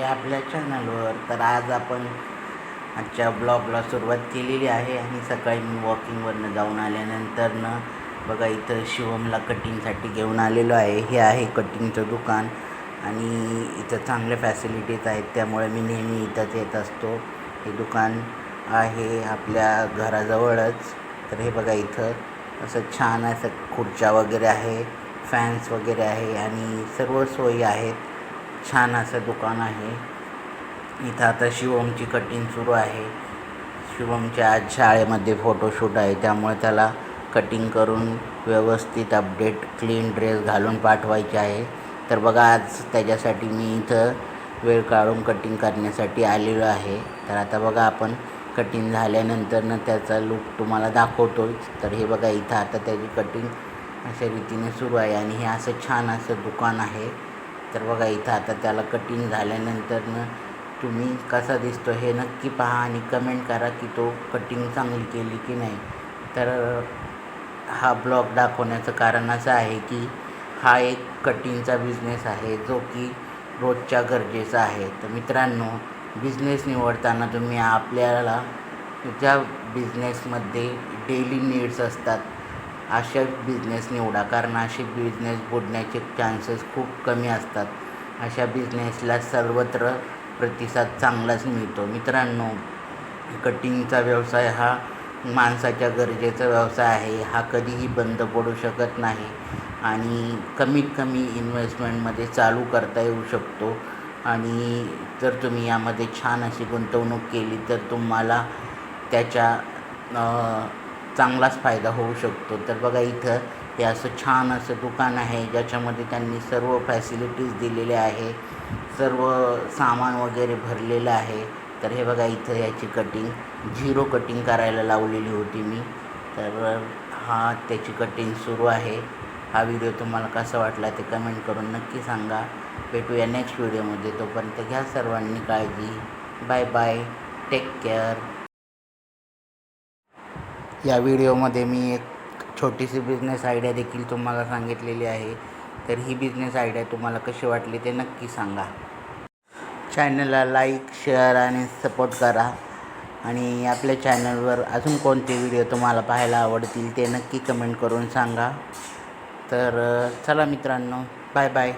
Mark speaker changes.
Speaker 1: आपल्या चॅनलवर तर आज आपण आजच्या ब्लॉगला सुरुवात केलेली आहे आणि सकाळी मी वॉकिंगवरनं जाऊन आल्यानंतरनं बघा इथं शिवमला कटिंगसाठी घेऊन आलेलो आहे. हे आहे कटिंगचं दुकान आणि इथं चांगल्या फॅसिलिटीज आहेत. त्यामुळे मी नेहमी इथंच येत असतो. हे दुकान आहे आपल्या घराजवळच. तर हे बघा इथं असं छान असं खुर्च्या वगैरे आहे फॅन्स वगैरे आहे आणि सर्व सोयी आहेत. छान असं दुकान आहे. इथं आता शिवमची कटिंग सुरू आहे. शिवमच्या आज शाळेमध्ये फोटोशूट आहे. त्यामुळे त्याला कटिंग करून व्यवस्थित अपडेट क्लीन ड्रेस घालून पाठवायचे आहे. तर बघा आज त्याच्यासाठी मी इथं वेळ काढून कटिंग करण्यासाठी आलेलो आहे. तर आता बघा आपण कटिंग झाल्यानंतरनं त्याचा लुक तुम्हाला दाखवतोच तर हे बघा इथं आता त्याची कटिंग अशा रीतीने सुरू आहे. आणि हे असं छान असं दुकान आहे. तर बघा इथं आता त्याला कटिंग झाल्यानंतरनं तुम्ही कसा दिसतो हे नक्की पहा आणि कमेंट करा की तो कटिंग चांगली केली की नाही. तर हा ब्लॉग दाखवण्याचं कारण असं आहे की हा एक कटिंगचा बिझनेस आहे जो की रोजच्या गरजेचा आहे. तर मित्रांनो बिझनेस निवडताना तुम्ही आपल्याला ज्या बिझनेसमध्ये डेली नीड्स असतात अशा बिझनेस निवडा कारण असे बिझनेस बुडण्याचे चान्सेस खूप कमी असतात. अशा बिझनेसला सर्वत्र प्रतिसाद चांगलाच मिळतो. मित्रांनो कटिंगचा व्यवसाय हा माणसाच्या गरजेचा व्यवसाय आहे. हा कधीही बंद पडू शकत नाही. आणि कमीत कमी इन्व्हेस्टमेंटमध्ये चालू करता येऊ शकतो. आणि जर तुम्ही यामध्ये छान अशी गुंतवणूक केली तर तुम्हाला त्याच्या चांगलाच फायदा होऊ शकतो. तर बघा इथं हे असं छान असं दुकान आहे ज्याच्यामध्ये त्यांनी सर्व फॅसिलिटीज दिलेल्या आहे सर्व सामान वगैरे भरलेलं आहे. तर हे बघा इथं याची कटिंग झिरो कटिंग करायला लावलेली होती मी. तर हा त्याची कटिंग सुरू आहे. हा व्हिडिओ तुम्हाला कसा वाटला ते कमेंट करून नक्की सांगा. भेटूया नेक्स्ट व्हिडिओमध्ये तोपर्यंत घ्या सर्वांनी काळजी. बाय बाय टेक केअर या व्हिडिओमध्ये मी एक छोटीशी बिझनेस आयडिया देखील तुम्हाला सांगितलेली आहे. तर ही बिझनेस आयडिया तुम्हाला कशी वाटली ते नक्की सांगा. चॅनलला लाईक शेअर आणि सपोर्ट करा. आणि आपल्या चॅनलवर अजून कोणते व्हिडिओ तुम्हाला पाहायला आवडतील ते नक्की कमेंट करून सांगा. तर चला मित्रांनो बाय बाय